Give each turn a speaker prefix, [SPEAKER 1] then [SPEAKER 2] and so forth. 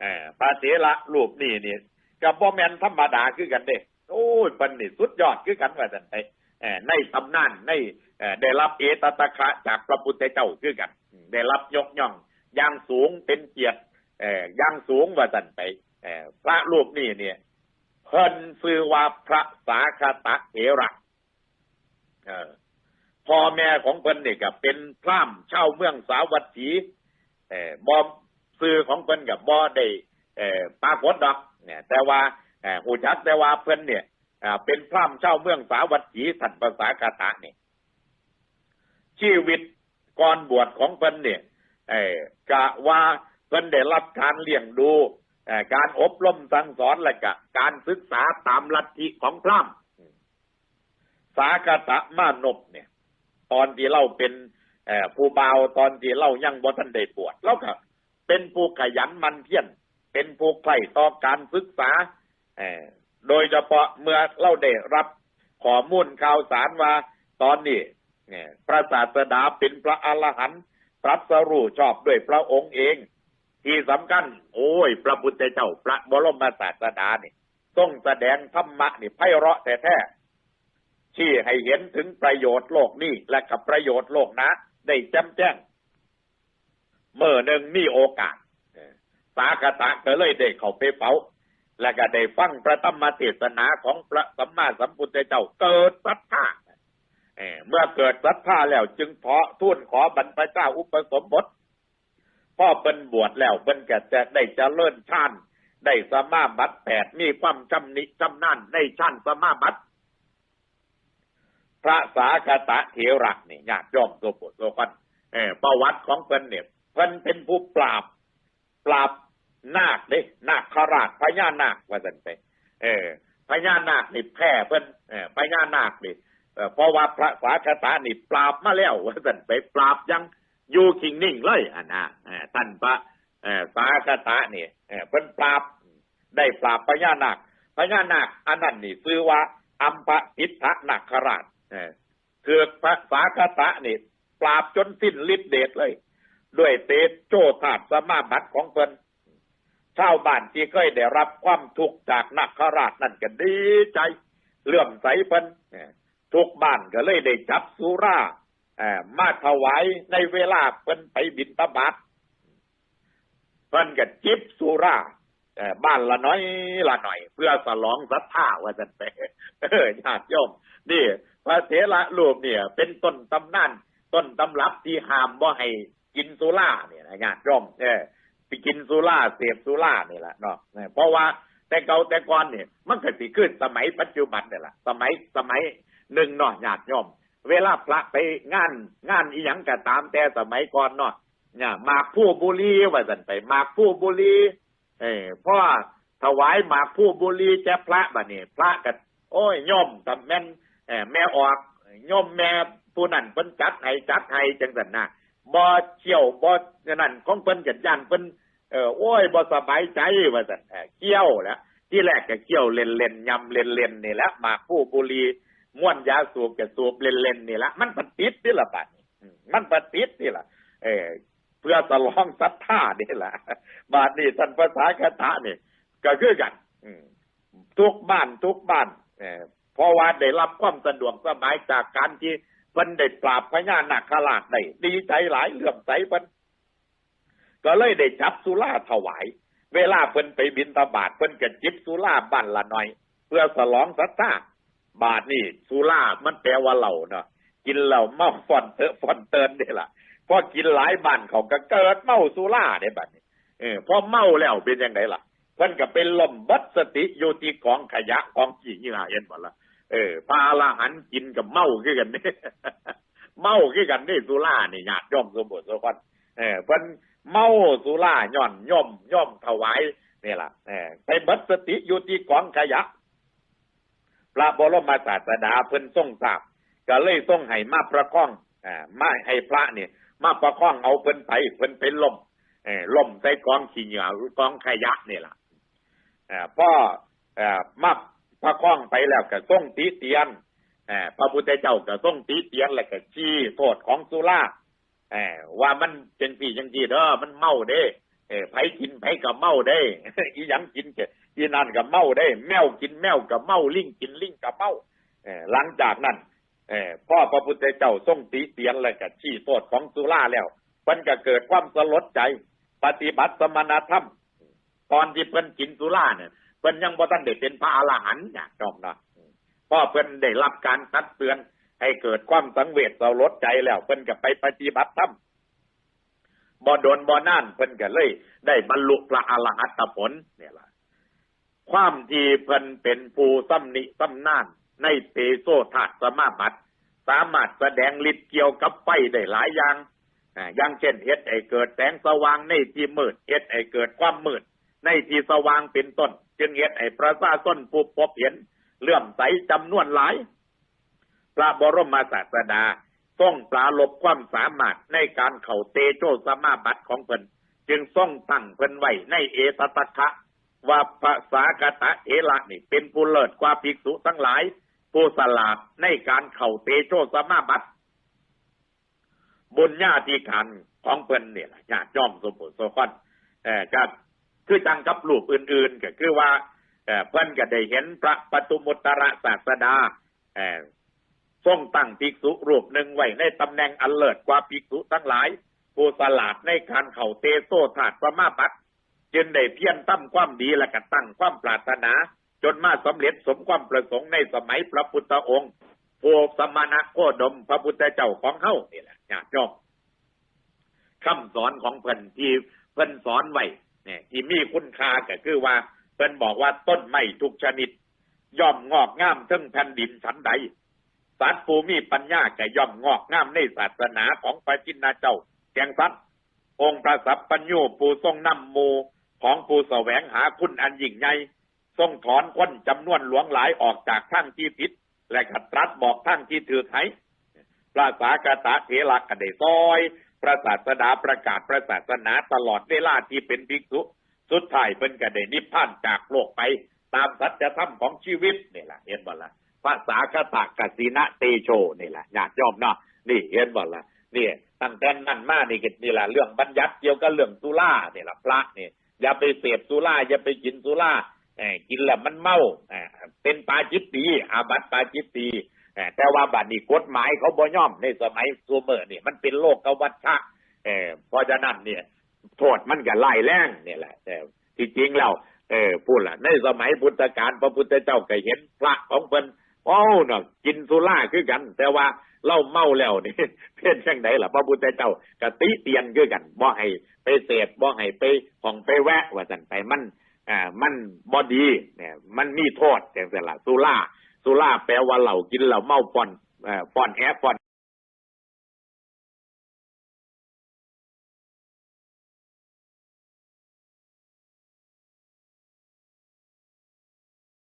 [SPEAKER 1] เออพระเถระรูปนี่นี่กับบ่แมนธรรมดาคือกันเด้ โอ้ยเพิ่นนี่สุดยอดคือกันว่าซั่นไปเออในตำนานในเอ่อได้รับเอตตะคะจากพระพุทธเจ้าคือกัน ได้รับยกย่องอย่างสูงเป็นเกียรติเอ่อย่างสูงว่าซั่นไปเอ่อพระรูปนี่เนี่ย เพิ่นชื่อว่าพระสาคตะเถระพ่อแม่ของเพิ่นนี่ก็เป็นพราหมณ์ชาเมืองสาวัตถีเอ่อบ่ ซื้อของเพิ่นก็บ่ได้ปรากฏดอกเนี่ยแต่ว่าเอ่อหูจักแต่ว่าเพิ่นเนี่ยเป็นพราหมณ์ชาเมืองสาวัตถีท่านภาษากตะเนี่ยชีวิตก่อนบวชของเพิ่นเนี่ยกะว่าเพิ่นได้รับการเลี้ยงดูการอบรมสั่งสอนและกะการศึกษาตามลัทธิของพราหมณ์สากตะมานพเนี่ย ตอนที่เราเป็นผู้เบาตอนที่เรายังบ่ทันได้บวชเราก็ เป็นผู้ขยันมันเพียรเป็นผู้ใคร่ต่อการศึกษาโดยเฉพาะเมื่อเราได้รับข้อมูลข่าวสารว่าตอนนี้พระศาสดาเป็นพระอรหันต์ตรัสรู้ชอบด้วยพระองค์เอง ที่สำคัญ โอ้ย พระพุทธเจ้าพระบรมศาสดาเนี่ทรงแสดงธรรมะนี่ไพเราะแต่แท้ชี้ให้เห็นถึงประโยชน์โลกนี้และกับประโยชน์โลกนะได้แจ่มแจ้ง เมื่อหนึ่งมีโอกาสสากตะก็เลยได้เข้าไปเฝ้า และก็ได้ฟังพระธรรมเทศนาของพระสัมมาสัมพุทธเจ้าเกิดศรัทธาเมื่อเกิดศรัทธาแล้วจึงขอทูลขอบรรพเจ้าอุปสมบทพ่อเป็นบวชแล้วเป็นก็จะได้เจริญชาญได้สมาบัติแปดมีความจำนิจำนาญในชั้นสมาบัติพระสาคตะเถระนี่ญาติย่อมโสปุโสกันเออประวัติของเพิ่นเนี่ย เพิ่นเป็นผู้ปราบ ปราบนาคเด้นาคราชพญานาคว่าสันไป เออพญานาคนี่แพ้เพิ่นเออพญานาคนี่เอ่อเพราะว่าพระสาคตะนี่ปราบมาแล้วว่าสันไปปราบยังอยู่คิงนิ่งเลยอะนะท่านพระสาคตะนี่เออเพิ่นปราบได้ปราบพญานาคพญานาคอันนั้นนี่ชื่อว่าอัมพสิทธนาคราชเออคือพระสาคตะนี่ปราบจนสิ้นฤทธิเดชเลย ด้วยเตโจธาสมาบัติของเพิ่นชาวบ้านที่เคยได้รับความทุกข์จากนักขราชนั่นก็ดีใจเลื่อมใสเพิ่นทุกบ้านก็เลยได้จับสุรามาถวายในเวลาเพิ่นไปบิณฑบาตเพิ่นก็จิบสุราบ้านละน้อยละหน่อย เพื่อสลองศรัทธาว่าจันไปญาติโยมนี่พระเถระรูปเนี่ย เป็นต้นตำนานต้นตำรับที่ห้ามบ่ให้ กินสุราเนี่ยนะญาติโยมเออไปกินสุราเสพสุราเนี่ยแหละเนาะเพราะว่าแต่เก่าแต่ก่อนเนี่ยมันเก็สิขึ้นสมัยปัจจุบันเนี่ยแหละสมัยสมัยหนึ่งเนาะญาติโยมเวลาพระไปงานงานอีหยังก็ตามแต่สมัยก่อนเนาะเนี่ยมากผู้บุรีว่าสันไปมากผู้บุรีเออเพราะว่าถวายหมากผู้บุรีแจพระบัดนี้พระก็โอ้ยย่อมตำแม่นแม่ออกย่อมแม่ผู้นั้นเพิ่นจัดให้จัดให้จังสันนะ บ่เชี่ยวบ่นั่นของเพิ่นจัดย่านเพิ่นเออโอ้ยบ่สบายใจว่าซั่นเกี่ยวแล้วที่แรกก็เกี่ยวเล่นๆยำเล่นๆนี่แหละมาผู้บุรีม่วนยาสูบก็สูบเล่นๆนี่แหละมันปฏิดนี่ล่ะบัดมันปฏิดนี่ล่ะเออเพื่อสลองศรัทธานี่ล่ะบาดนี้ท่านภาษาคาถานี่ก็คือกันอืทุกบ้านทุกบ้านเออเพราะว่าได้รับความสะดวกสบายจากการที่ พิ่นได้ปราบพญานาคราชได้ดีใจหลายเลื่อมใสเพิ่นก็เลยได้จับสุราถวาย เวลาเพิ่นไปบินตบาทเพิ่นก็จิบสุราบ้านละหน่อย เพื่อสลองศรัทธาบาทนี่สุรามันแปลว่าเหล้าเนาะกินเหล้าเมาฟอนเตอะฟอนเตินนี่ล่ะพอกินหลายบ้านเขาก็เกิดเมาสุราเนี่ยบัดนี้เออพอเมาแล้วเป็นยังไงล่ะเพิ่นก็เป็นลมบัดสติอยู่ที่กองขยะกองขี้เหงื่อเห็นบ่ล่ะ เออพาอรหันกินกับเมาคือกันเนี่ยเมาคือกันนี่สุรานี่ญาติโยมสมบูรณ์สมบัติเออเพิ่นเมาสุราย่อนย่อมย่อมถวายนี่ล่ะเออไปบัดสติอยู่ที่กองขยะพระบรมศาสดาเพิ่นทรงทราบก็เลยทรงให้มาประคองอ่ามาให้พระเนี่ยมาประคองเอาเพิ่นไปเพิ่นเป็นลมเออลมใส่กองขี้เหงื่อกองขยะนี่ล่ะอ่าพ่ออ่ามา พระคล้องไปแล้วก็ส่งตีเตียนอ่าพระพุทธเจ้าก็ส่งตีเตียนแล้วก็ชี้โทษของสุราเอว่ามันเป็นปีจังจีเด้อมันเมาเด้เออไผกินไผกับเมาได้ อีหยังกินแกอีนั่นกับเมาได้ แมวกินแมวกับเมาลิงกินลิงกับเมาเออหลังจากนั้นเออพ่อพระพุทธเจ้าทรงตีเตียนเลยกับชี้โทษของสุราแล้วเพิ่นก็เกิดความสลดใจ ปฏิบัติสมณธรรม ตอนที่เพิ่นกินสุราเนี่ย เพิ่นยังบ่ทันได้เป็นพระอรหันต์อยากจอมเนาะพ่อเพิ่นได้รับการตักเตือน ให้เกิดความสังเวชสลดใจแล้ว เพิ่นก็ไปปฏิบัติธรรมบ่โดนบ่นานเพิ่นก็เลย ได้บรรลุพระอรหัตผลเนี่ยล่ะความที่เพิ่นเป็นผู้ซ้ำนิซ้ำนาน ในเตโซธาตุสมาบัติ สามารถแสดงฤทธิ์เกี่ยวกับไฟได้หลายอย่างอ่าอย่างเช่นเฮ็ดให้เกิดแสงสว่างในที่มืดเฮ็ดให้เกิดความมืด ในที่สว่างเป็นต้น จึงเฮ็ดให้ประชาชนผู้พบเห็นเลื่อมใสจำนวนหลาย พระบรมศาสดาทรงปราลบความสามารถในการเข่าเตโชสมาบัติของเพิ่นจึงทรงตั้งเพิ่นไว้ในเอตตะคะว่าภาษากตะเอระนี่เป็นผู้เลิศกว่าภิกษุทั้งหลาย ผู้สลาดในการเข่าเตโชสมาบัติบุญญาธิการของเพิ่นเนี่ยญาติย่อมสมบูรณ์สมบัตเอ่อก็ คือจังกับรูปอื่นๆก็คือว่าเอ่อเพิ่นก็ได้เห็นพระปตุมุตตรศาสดาเอ่อทรงตั้งภิกษุรูปหนึ่งไว้ในตำแหน่งอันเลิศกว่าภิกษุทั้งหลายผู้สลาดในการเข่าเตโซธาตุประมาบัติจึงได้เพียรตั้มความดีและก็ตั้งความปรารถนา จนมาสำเร็จสมความประสงค์ในสมัยพระพุทธองค์โพสมณโคดมพระพุทธเจ้าของเฮานี่แหละญาติโยมคำสอนของเพิ่นที่เพิ่นสอนไว้ เนี่ยที่มีคุณค่าก็คือว่าเพิ่นบอกว่าต้นไม้ทุกชนิด ย่อมงอกงามทึ่งแผ่นดินชั้นใดสัตว์ผู้มีปัญญาก็ย่อมงอกงามในศาสนาของพระจินนาเจ้าแกงสัตว์องค์พระสัพพัญญูผู้ทรงนำมูของผู้แสวงหาคุณอันยิ่งใหญ่ทรงถอนคนจำนวนหลวงหลายออกจากทางที่ผิด และขัดรัสบอกทางที่ถือไถพระสากตะเถระกได้ซอย พระศาสดาประกาศพระศาสนาตลอดเวลาที่เป็นภิกษุ สุดท้ายเป็นกระได้นิพพานจากโลกไป ตามสัจธรรมของชีวิตนี่แหละเห็นบ่ละภาษากตะกสินะเตโชนี่แหละญาติโยมเนาะนี่เห็นบ่ละนี่ตั้งแต่นั้นมานี่ก็นี่แหละเรื่องบัญญัติเกี่ยวกับเรื่องสุราเนี่ยละพระเนี่ยอย่าไปเสพสุราอย่าไปกินสุราเอ่อกินแล้วมันเมาเป็นปาจิตตีอาบัตปาจิตตี แต่ว่าบัดนี้กฎหมายเขาบ่ย่อมในสมัยซูเมอร์นี่มันเป็นโลกกวัชชะเออเพราะฉะนั้นเนี่ย โทษมันก็ไล่แรงเนี่ยแหละ แต่ที่จริงแล้วเออพูดละในสมัยพุทธกาลพระพุทธเจ้าก็เห็นพระของเพิ่นเอ้าเนาะกินสุราคือกัน แต่ว่าเล่าเมาแล้วนี่เป็นจังไดล่ะพระพุทธเจ้ากติเตียนคือกันบ่ให้ไปเสพบ่ให้ไปห้องไปแวะ ว่าซั่นไปมันอ่ามันบ่ดีเนี่ยมันมีโทษจังซั่นล่ะสุรา สุราแปลว่าเหล่ากินแล้วเมาป่อนเอ่อป่อนแอป่อน